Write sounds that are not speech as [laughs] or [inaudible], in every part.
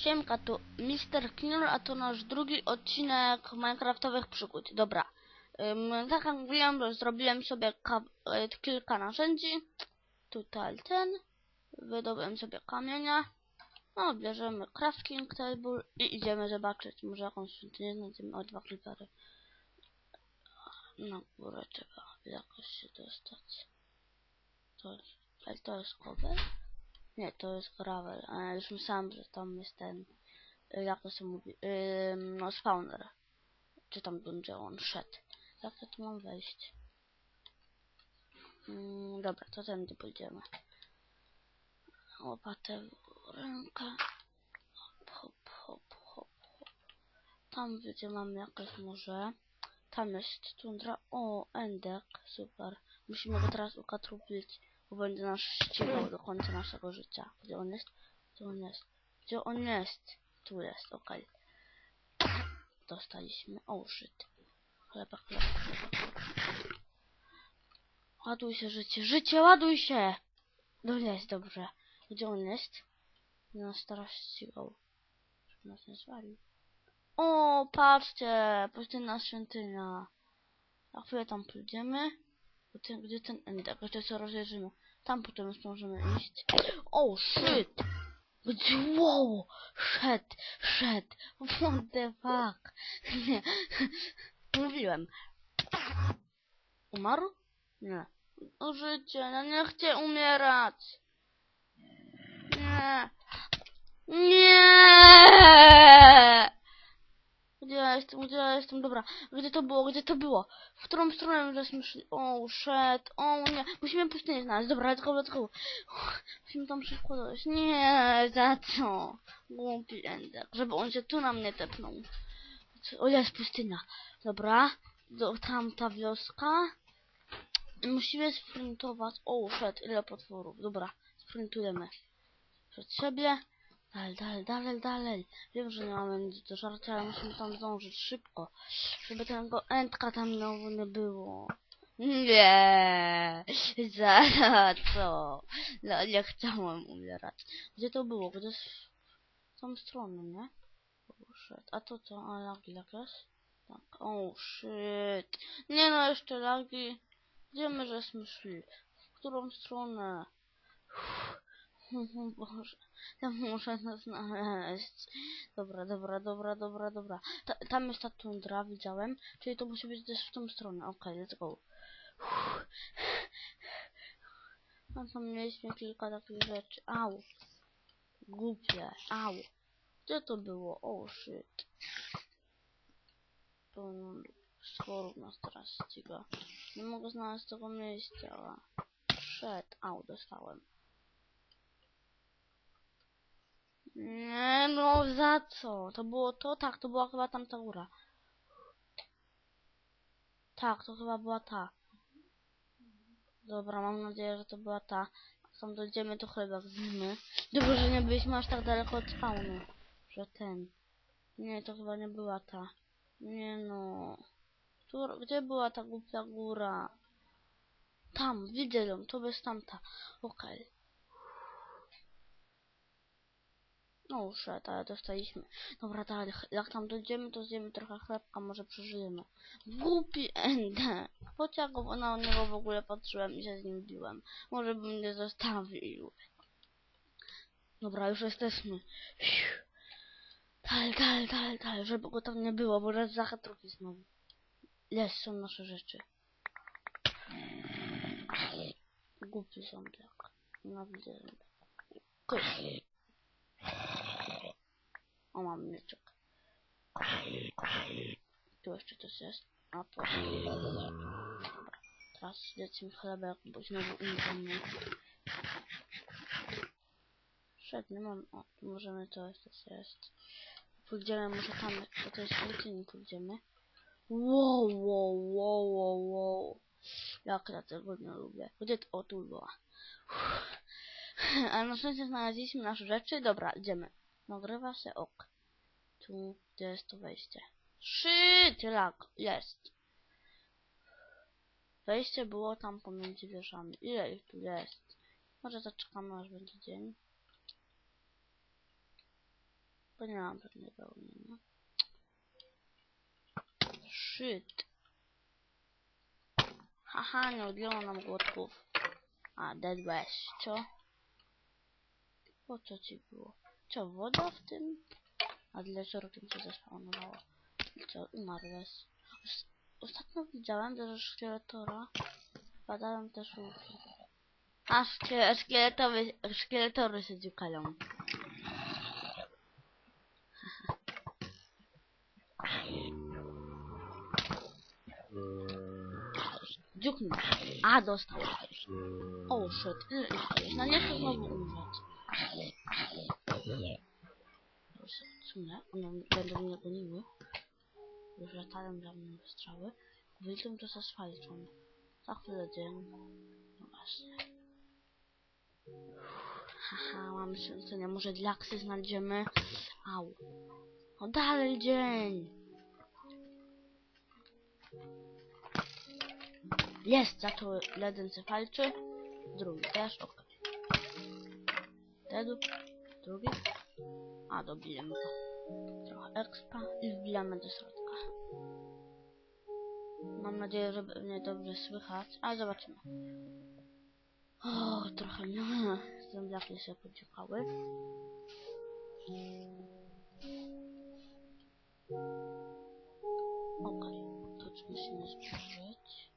Siemka, tu Mr. Killer, a to nasz drugi odcinek Minecraftowych przygód. Dobra. Ym, tak jak mówiłem, zrobiłem sobie e, kilka narzędzi. Tutaj ten. Wydobyłem sobie kamienia. No, bierzemy crafting table i idziemy zobaczyć. Może jakąś świątynię znajdziemy. O, dwa creepery. Na górę trzeba jakoś się dostać. To jest, ale to jest cover? Nie, to jest gravel. A już myślałem, że tam jest ten, y, jak to się mówi, no spawner. Czy tam będzie on szedł. Jak ja tu mam wejść? Mm, dobra, to tędy pójdziemy. Łopatę w rękę. Hop, hop, hop, hop. Tam gdzie mamy jakieś morze. Tam jest tundra. O, endek, super. Musimy go teraz ukatrupić, bo będzie nas ścigał do końca naszego życia. Gdzie on jest? Gdzie on jest? Gdzie on jest? Tu jest, okej. Dostaliśmy. O, shit. Chleba, chleba, chleba. Ładuj się, życie. Życie, ładuj się! No jest, dobrze. Gdzie on jest? Nie nas teraz ścigał. Żeby nas nie zwalił. O, patrzcie! Pustynna świątynia. A chwilę tam pójdziemy. Bo ten, gdzie ten endek? Jeszcze co rozejrzymy. Tam potem możemy iść. O, shit! Wow! Shit, shit! What the fuck? Nie. Mówiłem. Umarł? Nie. O życie, ja nie chcę umierać. Nie. Nie! Gdzie ja jestem, gdzie ja jestem? Dobra, gdzie to było, gdzie to było? W którą stronę żeśmy szli? O, shit, o nie, musimy pustynię znaleźć. Dobra, let's go, let's go. Musimy tam szybko dojść. Nie, za co? Głupi endek, żeby on się tu na mnie tepnął. O, jest pustynia. Dobra, do, tamta wioska. Musimy sprintować. O, shit, ile potworów. Dobra, sprintujemy. Przed siebie. Dalej, dalej, dalej, dalej. Wiem, że nie mamy do żarcia, ale musimy tam zdążyć szybko. Żeby tego endka tam znowu nie było. Nie, [laughs] za co? No, nie chciałem umierać. Gdzie to było? Gdzie w tą stronę, nie? Oh, shit. A to co? A lagi jakieś? Tak. O, shit. Nie no, jeszcze lagi. Gdzie my żeśmy szli? W którą stronę? Uff. Boże, ja muszę to znaleźć. Dobra, dobra, dobra, dobra, dobra. Ta, tam jest ta tundra, widziałem. Czyli to musi być też w tą stronę. Okej, let's go. No tam mieliśmy kilka takich rzeczy. Au. Głupie. Au. Gdzie to było? O, oh, shit. Pełno stworów nas teraz ściga. Nie mogę znaleźć tego miejsca. Shit. Au, dostałem. Nie no, za co? To było to? Tak, to była chyba tamta góra. Tak, to chyba była ta. Dobra, mam nadzieję, że to była ta. Jak tam dojdziemy, to chyba zjemy. Dobrze, że nie byliśmy aż tak daleko od spawnu. Że ten. Nie, to chyba nie była ta. Nie no. Tu, gdzie była ta głupia góra? Tam, widzę ją, to jest tamta. Okej. Okay. No szet, ale dostaliśmy. Dobra, dalej, jak tam dojdziemy, to zjemy trochę chlebka, może przeżyjemy. Głupi Ende. Chociaż go na niego w ogóle patrzyłem i się z nim biłem. Może bym mnie zostawił. Dobra, już jesteśmy. Dalej, dalej, dalej, dalej, żeby go tam nie było, bo raz zachatruki znowu. Jest, są nasze rzeczy. Głupi ząbek. Nienawidzę ząbek. O, mam mieczek. Tu jeszcze coś jest. A to... Dobra. Teraz lecimy chlebek, bo znowu umrzemy. Szedł, mam... O, tu możemy to jeszcze jest. Pójdziemy może tam, do tej świątyni pójdziemy. Wow, wow, wow, wow, wow. Jak ja tego nie lubię. Gdzie to? O, tu była. Uff. A na szczęście znaleźliśmy nasze rzeczy. Dobra, idziemy. Nagrywa się ok. Tu, gdzie jest to wejście? Shit, lag. Jest. Wejście było tam pomiędzy wieżami. Ile ich tu jest? Może zaczekamy aż będzie dzień. Bo nie mam wełny, no. Shit. Haha, nie odjęło nam głodków. A, deadłeś, co? Po co ci było? Co, woda w tym? A dlaczego tym się zespawnowało? I co, umarłeś? Os- Ostatnio widziałem, że szkieletora wpadają też łuki. A szkie szkieletowy, szkieletory się dziukają. Dziuknął. A, dostał. O, shit. Ile? No nie chcę znowu umrzeć. Proszę, Co nie? One będą mnie goniły. Już latają za mną strzały. Wyjdą to ze swajczą. Za chwilę dzień. No właśnie. Haha, mamy szansę. Może diaksy znajdziemy. Au. No dalej dzień. Jest, za to jeden se walczy. Drugi też, ok. Ten, A, dobiłem go. Trochę expa i wbijamy do środka. Mam nadzieję, że mnie dobrze słychać, ale zobaczymy. O, trochę no, zębiaki się podziukały. Okej, to co musimy zbierać?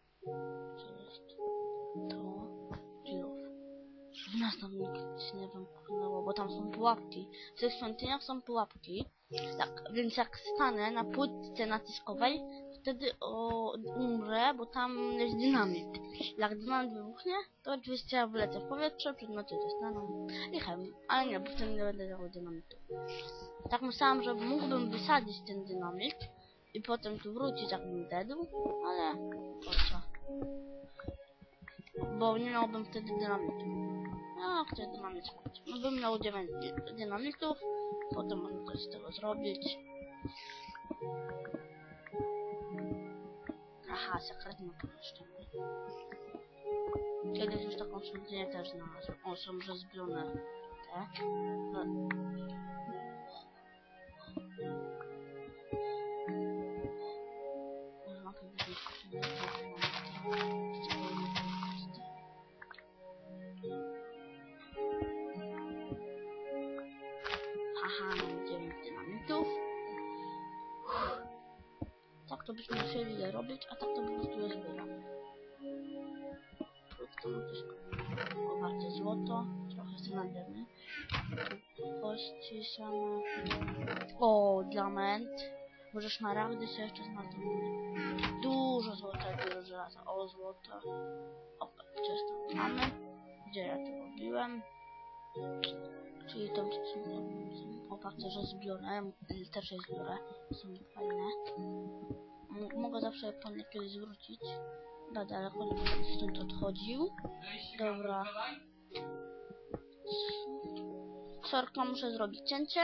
W nas tam nikt nie wymknęło, bo tam są pułapki. W tych świątyniach są pułapki. Tak, więc jak stanę na płytce naciskowej, wtedy o, umrę, bo tam jest dynamit. Jak dynamit wybuchnie, to oczywiście ja wylecę w powietrze, przedmioty dostaną i chem. Ale nie, bo wtedy nie będę działał dynamitu. Tak myślałam, że mógłbym wysadzić ten dynamit i potem tu wrócić, jakbym dedł, ale co? Bo nie miałbym wtedy dynamitu. A, chcę dynamit spać. No bym miał 9 dy- dynamitów, potem można coś z tego zrobić. Aha, sekretne pomieszczenie. Kiedyś już taką świątynię też znalazłem. O, są rozbione te. No. Można kiedyś robić, a tak to po prostu je zbieramy. Krótko na wszystko. Owarte złoto, trochę znajdziemy. Kości same. O, diament. Może szmaragdy się jeszcze znajdą. Dużo złota, dużo żelaza. O, złoto. O, czysto mamy. Gdzie ja to robiłem? Czyli tam są, są oparte, że zbiorę, y, też je zbiorę, są fajne. Mogę zawsze po nie kiedyś zwrócić. Chyba daleko nie stąd odchodził. Dobra. Sorka, muszę zrobić cięcie.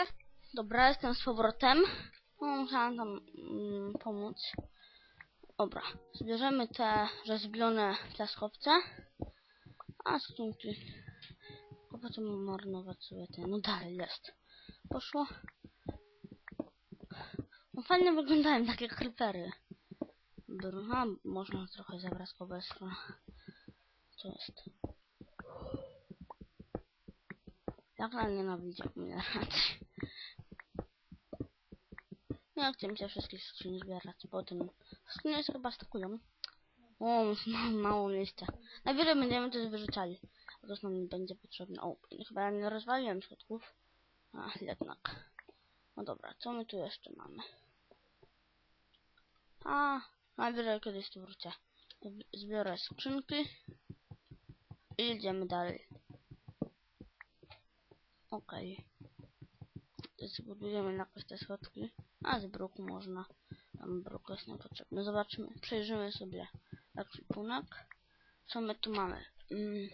Dobra, jestem z powrotem. No, musiałam tam mm, pomóc. Dobra, zbierzemy te rozbione piaskowce. A skrzynki. A po co mam marnować sobie? No dalej jest. Poszło. No fajnie wyglądają takie creepery. Dobra, można trochę zabrać kobestra. Co jest? Jak na nienawidzi umierać. Nie chcę mi się wszystkich skrzyń zbierać, potem skrzynie się chyba stakują. O, mam mało miejsca. Najwyżej będziemy to wyrzucali. Bo to nam nie będzie potrzebne. O, chyba ja nie rozwaliłem środków. A, jednak. No dobra, co my tu jeszcze mamy? A, najwyżej kiedyś tu wrócę. Zb- Zbiorę skrzynki. I idziemy dalej. Okej. Okay. Zbudujemy jakoś te schodki. A z bruku można. Tam bruk jest niepotrzebny. Zobaczmy, przejrzymy sobie ekwipunek. Co my tu mamy? Mm.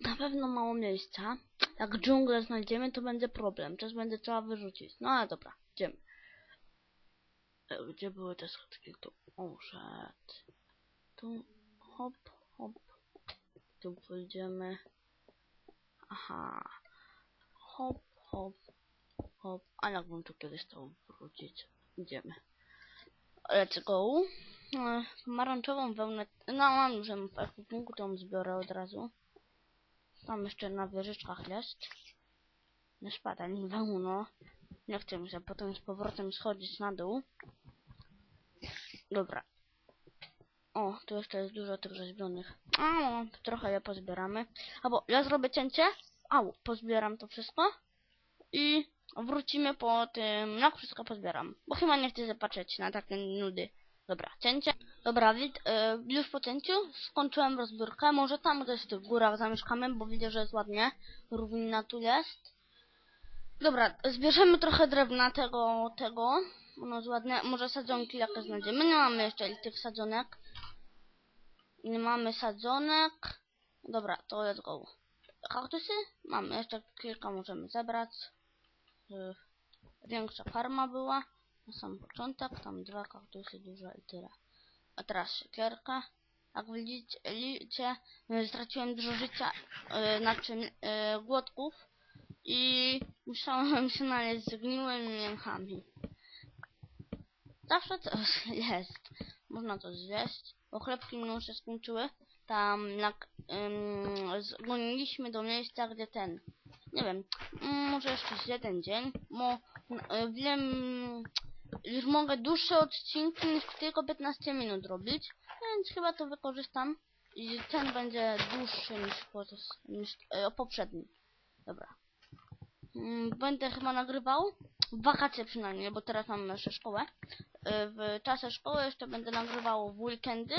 Na pewno mało miejsca. Jak dżunglę znajdziemy, to będzie problem. Czas będzie trzeba wyrzucić. No ale dobra, idziemy. E, Gdzie były te schodki? Tu. O, szedł. Tu. Hop, hop. Tu pójdziemy. Aha. Hop, hop. Hop, a jakbym tu kiedyś chciał wrócić? Idziemy. Let's go. E, Pomarańczową wełnę... No, mam ją w ekwipunku, to ją zbiorę od razu. Tam jeszcze na wieżyczkach jest. Nie spada, nie wełno. Nie chcę się potem z powrotem schodzić na dół. Dobra. O, tu jeszcze jest dużo tych rzeźbionych. A, trochę je pozbieramy. Albo ja zrobię cięcie. Au, pozbieram to wszystko. I wrócimy po tym, jak wszystko pozbieram. Bo chyba nie chcę zapatrzeć na takie nudy. Dobra, cięcie. Dobra, wid, y, już po cięciu skończyłem rozbiórkę. Może tam gdzieś w górach zamieszkamy, bo widzę, że jest ładnie. Równina tu jest. Dobra, zbierzemy trochę drewna tego, tego. Ono jest ładne. Może sadzonki jakieś znajdziemy. Nie mamy jeszcze tych sadzonek. Nie mamy sadzonek. Dobra, to let's go. Kaktusy? Mamy jeszcze kilka, możemy zebrać. Y, Większa farma była. Na sam początek. Tam dwa kaktusy duże i tyle. A teraz siekierka. Jak widzicie, y, straciłem dużo życia, y, znaczy y, głodków i musiałem się naleźć z zgniłymi mięchami. Zawsze coś [laughs] jest. Można to zjeść, bo chlebki mną się skończyły. Tam jak ym, zgoniliśmy do miejsca, gdzie ten, nie wiem, mm, może jeszcze jeden dzień, bo y, wiem, już mogę dłuższe odcinki niż tylko 15 minut robić, więc chyba to wykorzystam i ten będzie dłuższy niż, niż y, poprzedni. Dobra. Mm, Będę chyba nagrywał w wakacje przynajmniej, bo teraz mam jeszcze szkołę. Y, W czasie szkoły jeszcze będę nagrywał w weekendy.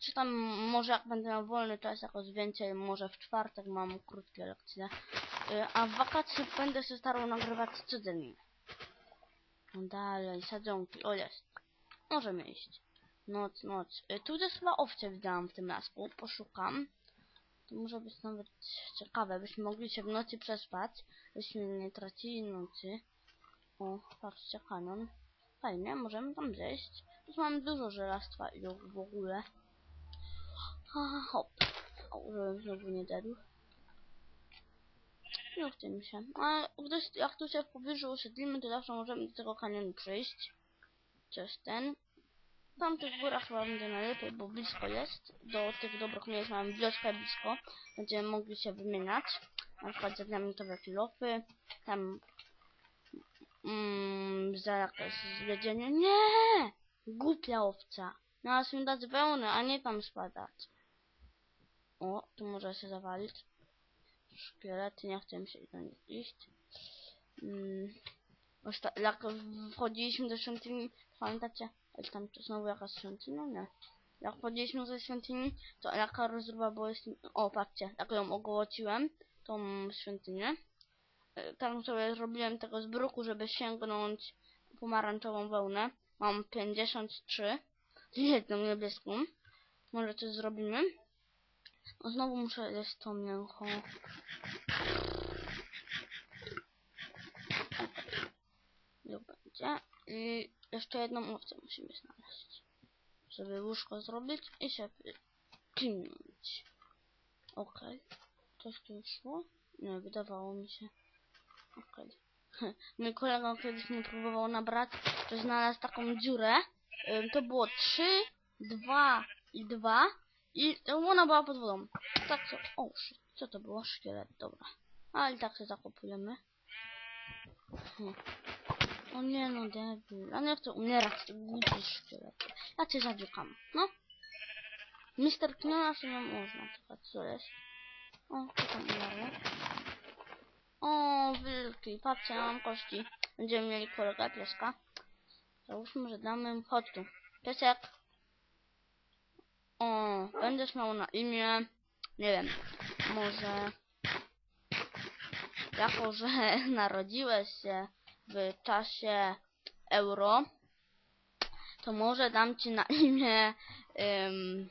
Czy tam może jak będę miał wolny czas jakoś więcej, może w czwartek mam krótkie lekcje. Y, A w wakacje będę się starał nagrywać codziennie. No dalej, sadzonki, o jest. Możemy iść. Noc, noc. Y, Tu gdzieś chyba owce widziałam w tym lasku, poszukam. To może być nawet ciekawe, byśmy mogli się w nocy przespać, byśmy nie tracili nocy. O, patrzcie, kanon. Fajnie, możemy tam zejść. Tu mamy dużo żelastwa i w ogóle. Ha, hop. O, żebym znowu nie dedł. Nie chce mi się. A gdyż jak tu się w pobliżu osiedlimy, to zawsze możemy do tego kanionu przyjść. Coś ten. Tam w tych górach chyba będzie najlepiej, bo blisko jest. Do tych dobrych miejsc mamy wioskę blisko. Będziemy mogli się wymieniać. Na przykład za diamentowe filofy. Tam mm, za jakieś zwiedzenie. Nie! Głupia owca. Miałaś mi dać wełnę, a nie tam spadać. O, tu może się zawalić. Szkielety, nie chcę się do nich iść. Mm, osta- jak wchodziliśmy do świątyni, pamiętacie? Ale tam to znowu jakaś świątynia? Nie. Jak wchodziliśmy do świątyni, to jaka rozruba była... jest- O, patrzcie, jak ją ogołociłem, tą świątynię. E, Tam sobie zrobiłem tego z bruku, żeby sięgnąć pomarańczową wełnę. Mam 53. Jedną niebieską. Może coś zrobimy. No znowu muszę jeść to mięcho. Niech będzie. I jeszcze jedną owcę musimy znaleźć. Żeby łóżko zrobić i się klimnąć. Okej. Coś tu szło? Nie, wydawało mi się. Okej. [laughs] Mój kolega kiedyś mi próbował nabrać, to znalazł taką dziurę. To było 3, 2 i 2 i ona była pod wodą. Tak. O, shit, co to było? Szkielet, dobra. Ale tak się zakopujemy. Hm. [laughs] O nie no, debil. Ja nie chcę umierać, ty głupi szkielety. Ja cię zadziukam, no. Mister Knona się nie można, tylko co jest? O, co tam umarło? O, wilki, patrzcie, ja mam kości. Będziemy mieli kolegę pieska. Załóżmy, że damy... Chodź tu. Piesek. O, będziesz miał na imię... Nie wiem. Może... Jako, że [laughs] narodziłeś się w czasie euro, to może dam ci na [laughs] imię... Ym,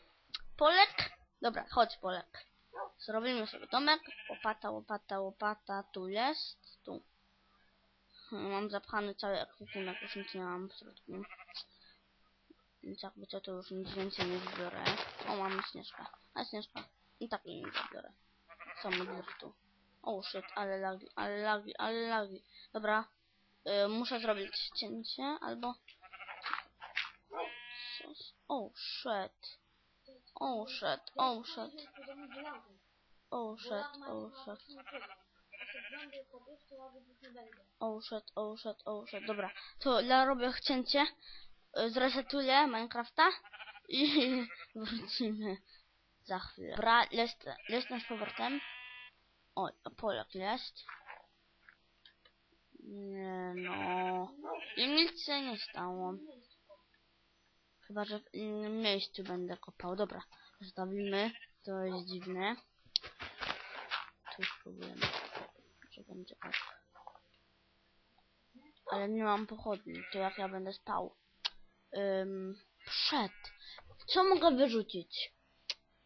Polek? Dobra, chodź Polek. Zrobimy sobie domek. Łopata, łopata, łopata. Tu jest. Tu. Hmm, Mam zapchany cały ekwipunek, już nic nie mam w środku. Więc jakby co, to już nic więcej nie zbiorę. O, mamy śnieżkę. A śnieżka. I tak nie zabiorę. Samo tu. O, shit, ale lagi, ale lagi, ale lagi. Dobra. Y, muszę zrobić cięcie, albo... Oh shit. Oh shit, oh shit, oh shit, oh shit. Oh shit, oh shit, oh shit. Dobra, to ja robię cięcie, y, zresetuję Minecrafta i [laughs] wrócimy za chwilę. Dobra, jest, jestem z powrotem. Oj, Polak jest. Nie no. I nic się nie stało. Chyba, że w innym miejscu będę kopał. Dobra, zostawimy. To jest dziwne. Tu spróbujemy. Że będzie ok. Ale nie mam pochodni. To jak ja będę spał? Ym, przed. Co mogę wyrzucić?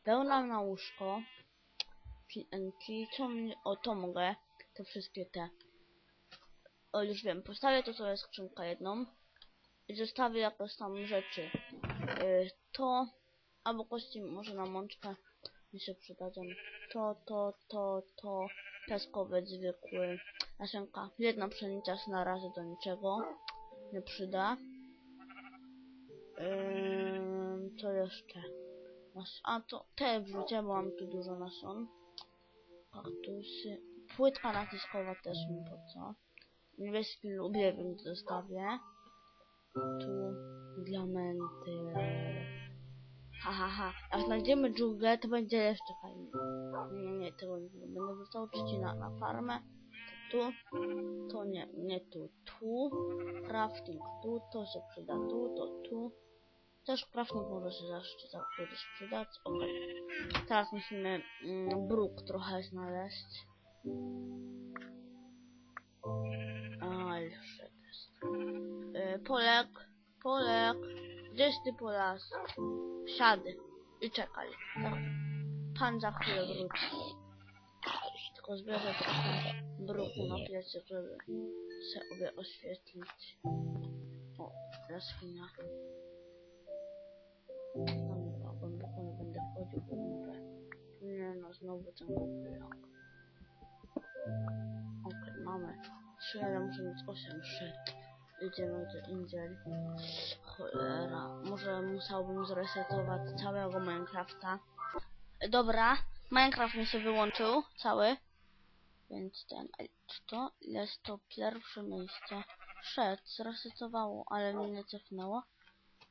Pełna na łóżko. TNT. Co. O, to mogę. Te wszystkie te. O, już wiem. Postawię to sobie skrzynkę jedną. I zostawię jakieś tam rzeczy. Y, to. Albo kości może na mączkę. Mi się przydadzą. To, to, to, to. Piaskowiec zwykły. Nasionka. Jedna pszenica się na razie do niczego. Nie przyda. Ym, co jeszcze? A to te wrzucę, bo mam tu dużo nasion. Kaktusy. Płytka naciskowa też mi po co. Niebieski lubię, więc zostawię. Tu diamenty. Ha, ha, ha. Znajdziemy dżunglę, to będzie jeszcze fajniej. Nie, nie, tego nie. Będę wrzucał trzcina na farmę. To tu. To nie, nie tu. Tu. Crafting tu. To się przyda tu, to tu. Też crafting może się zawsze za- kiedyś przydać. Okej. Teraz musimy mm, bruk trochę znaleźć. A, już jest. Y, Polek, Polek, gdzieś ty Polas? Siady i czekaj. Tak. Pan za chwilę wróci. Tylko zbierę trochę bruku na plecy, żeby sobie oświetlić. O, jaskinia. Dobra, głęboko nie będę wchodził, bo mówię. Nie no, znowu ten blok. Okej, mamy. Trzy, ale muszę mieć osiem. Shit. Idziemy gdzie indziej. Cholera. Może musiałbym zresetować całego Minecrafta. Dobra, Minecraft mi się wyłączył, cały. Więc ten, to jest to pierwsze miejsce? Szedł, zresetowało, ale mnie nie cofnęło.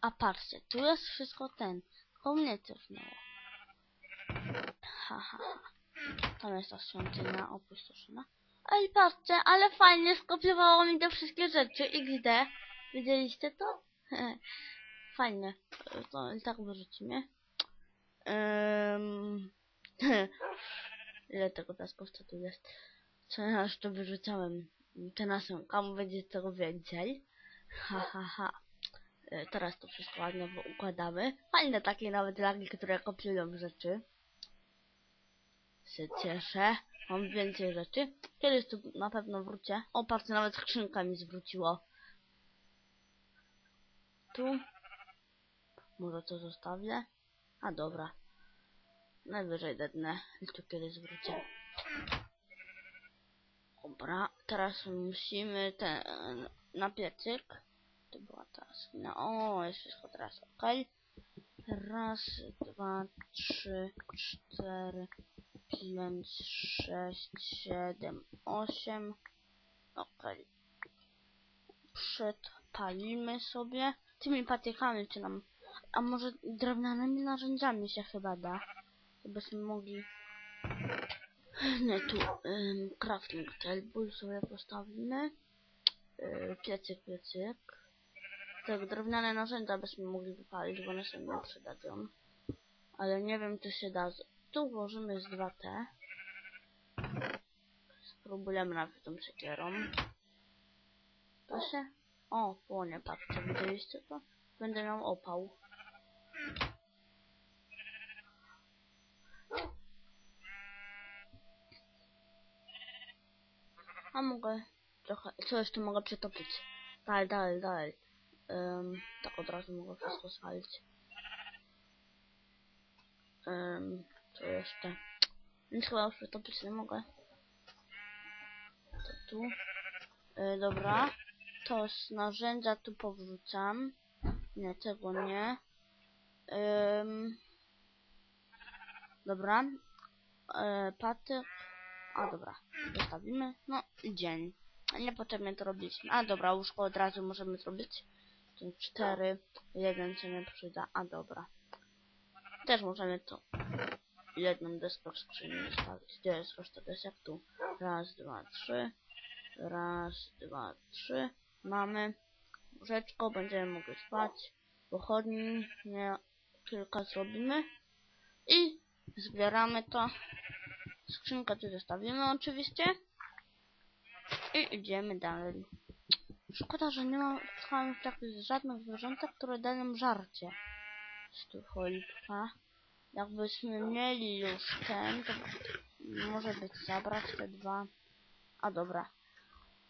A patrzcie, tu jest wszystko ten, tylko mnie cofnęło. Ha, ha, ha. Tam jest ta świątynia opustoszona. Ej, patrzcie, ale fajnie skopiowało mi te wszystkie rzeczy. XD. Widzieliście to? [laughs] Fajnie. To tak wyrzucimy. Um, [laughs] ile tego piaskowca tu jest? Co ja jeszcze wyrzucałem? Te nasionka, bo będzie tego więcej. Ha, ha, ha. E, Teraz to wszystko ładnie układamy. Fajne takie nawet lagi, które kopiują rzeczy. Się cieszę. Mam więcej rzeczy. Kiedyś tu na pewno wrócę. O, patrzcie, nawet skrzynka mi zwróciło. Tu. Może to zostawię. A dobra. Najwyżej dednę. I tu kiedyś wrócę. Dobra, teraz musimy ten na piecyk. To była ta skina. O, jest wszystko teraz ok. Raz, dwa, trzy, cztery, pięć, sześć, siedem, osiem. Okej. Przedpalimy sobie. Tymi patykami czy nam... A może drewnianymi narzędziami się chyba da. Żebyśmy mogli... Nie, tu ym, crafting table sobie postawimy. Piecyk, piecyk. Tak, drewniane narzędzia byśmy mogli wypalić, bo one się nie przydadzą. Ale nie wiem, czy się da. Tu włożymy z 2T. Spróbujemy nawet tą siekierą. To się... O, płonie, patrzcie, widzieliście to? Będę miał opał. A mogę trochę... Co jeszcze mogę przetopić? Dalej, dalej, dalej. Ym, tak od razu mogę wszystko spalić. Ym, co jeszcze? Nic chyba już przetopić nie mogę. To tu. Yy, dobra. to z narzędzia tu powrzucam. Nie, tego nie. Dobra. E, patyk. A dobra, zostawimy. No, dzień. Niepotrzebnie to robiliśmy. A dobra, łóżko od razu możemy zrobić. Tu cztery, jeden się nie przyda. A dobra. Też możemy to jedną deską w skrzyni zostawić. Gdzie jest reszta desek? Tu. Raz, dwa, trzy. Raz, dwa, trzy. Mamy. Łóżeczko, będziemy mogli spać. Pochodni, nie, kilka zrobimy. I zbieramy to. Skrzynkę tu zostawimy oczywiście. I idziemy dalej. Szkoda, że nie ma słuchałem takich żadnych zwierzątek, które dają żarcie. Jest tu cholipka. Jakbyśmy mieli już ten, to może być zabrać te dwa. A dobra.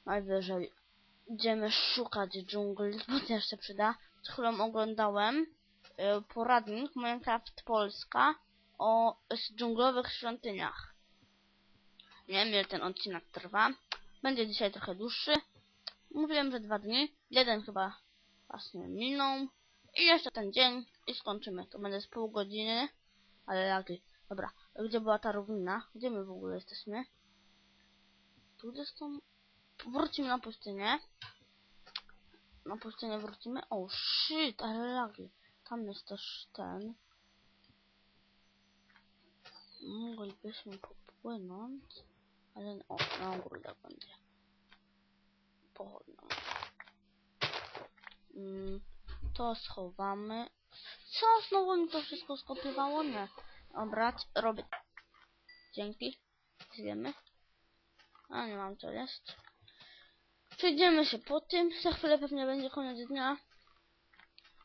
Najwyżej idziemy szukać dżungli, bo też się przyda. Z chwilą oglądałem y, poradnik Minecraft Polska o dżunglowych świątyniach. Nie wiem ile ten odcinek trwa. Będzie dzisiaj trochę dłuższy. Mówiłem, że dwa dni. Jeden chyba właśnie minął. I jeszcze ten dzień i skończymy. To będzie z pół godziny. Ale lagi. Dobra, gdzie była ta równina? Gdzie my w ogóle jesteśmy? Tu gdzie są... Wrócimy na pustynię. Na pustynię wrócimy. O, shit, ale lagi. Tam jest też ten. Moglibyśmy popłynąć. Ale o, na górę będzie. Pochodną. Mm, to schowamy. Co? Znowu mi to wszystko skopiowało? Nie. Dobra, c- robię. Dzięki. Zjemy. A nie mam co jest. Przejdziemy się po tym. Za chwilę pewnie będzie koniec dnia.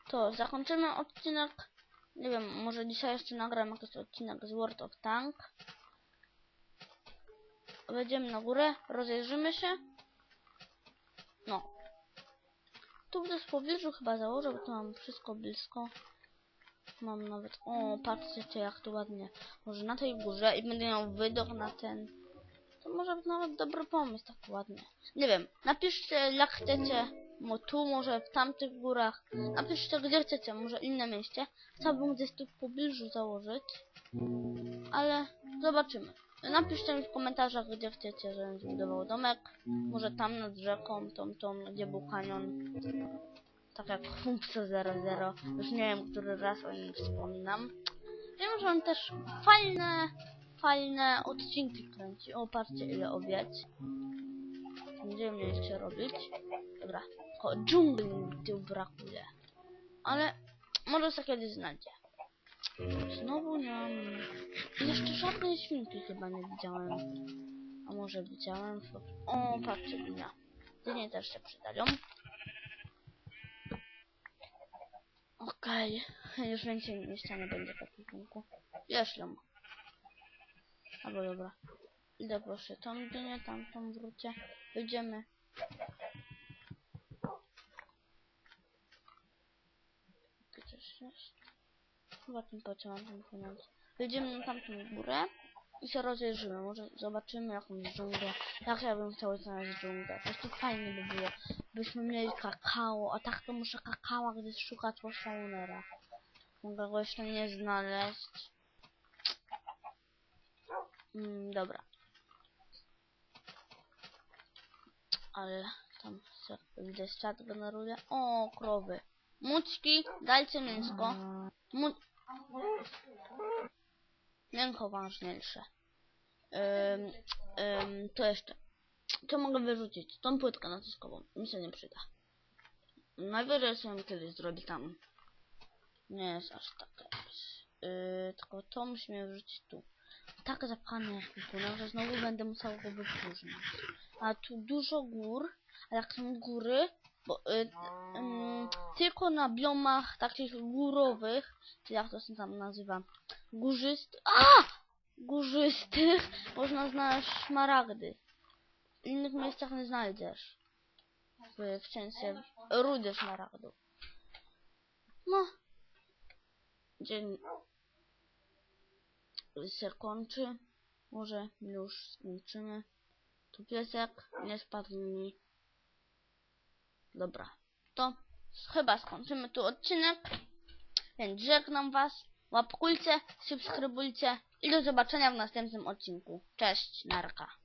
To zakończymy odcinek. Nie wiem, może dzisiaj jeszcze nagram jakiś odcinek z World of Tank. Wejdziemy na górę, rozejrzymy się. No. Tu w pobliżu chyba założę, bo tu mam wszystko blisko. Mam nawet... O, patrzcie jak to ładnie. Może na tej górze i będę miał widok na ten... To może być nawet dobry pomysł, tak ładnie. Nie wiem, napiszcie jak chcecie. Mo tu, może w tamtych górach. Napiszcie gdzie chcecie, może inne mieście. Chciałbym gdzieś tu w pobliżu założyć. Ale zobaczymy. Napiszcie mi w komentarzach, gdzie chcecie, żebym zbudował domek. Może tam nad rzeką, tą, tą, gdzie był kanion. Tak jak Humpsa 00. Już nie wiem, który raz o nim wspominam. Wiem, że on też fajne, fajne odcinki kręci. O, patrzcie ile owiec. Będziemy co robić. Dobra, tylko dżungli tu brakuje. Ale może się kiedyś znajdzie. Znowu nie mam... Jeszcze żadnej świnki chyba nie widziałem. A może widziałem? O, patrzcie, dnia. Dynie też się przydają. Okej, już więcej miejsca nie będzie w ekwipunku. Jeślą. Albo dobra. Idę proszę tą dynię, tamtą wrócę. Wyjdziemy. Coś jest. Chyba tym tym płynąć. Wyjdziemy na tamtą górę i się rozejrzymy. Może zobaczymy jakąś dżunglę. Jak ja bym chciał znaleźć dżunglę. Po prostu fajnie by było. Byśmy mieli kakao, a tak to muszę kakała gdzieś szukać po. Mogę go jeszcze nie znaleźć. Mm, dobra. Ale tam widzę świat generuje. O, krowy. Mućki, dajcie mięsko. Mu... Mięcho ważniejsze. To jeszcze. To mogę wyrzucić. Tą płytkę naciskową. Mi się nie przyda. Najwyżej sobie kiedyś zrobi tam. Nie jest aż tak. Yy, tylko to musimy wrzucić tu. Tak zapchane wypłynął, że znowu będę musiał go wypróżniać. A tu dużo gór. A jak są góry, bo y, ym, tylko na biomach takich górowych, czy jak to się tam nazywa, górzystych, a! Górzystych [laughs] można znaleźć szmaragdy. W innych miejscach nie znajdziesz. W, w sensie rudy szmaragdów. No. Dzień się kończy. Może już skończymy. Tu piesek nie spadł mi. Dobra, to chyba skończymy tu odcinek. Więc żegnam was. Łapkujcie, subskrybujcie i do zobaczenia w następnym odcinku. Cześć, narka.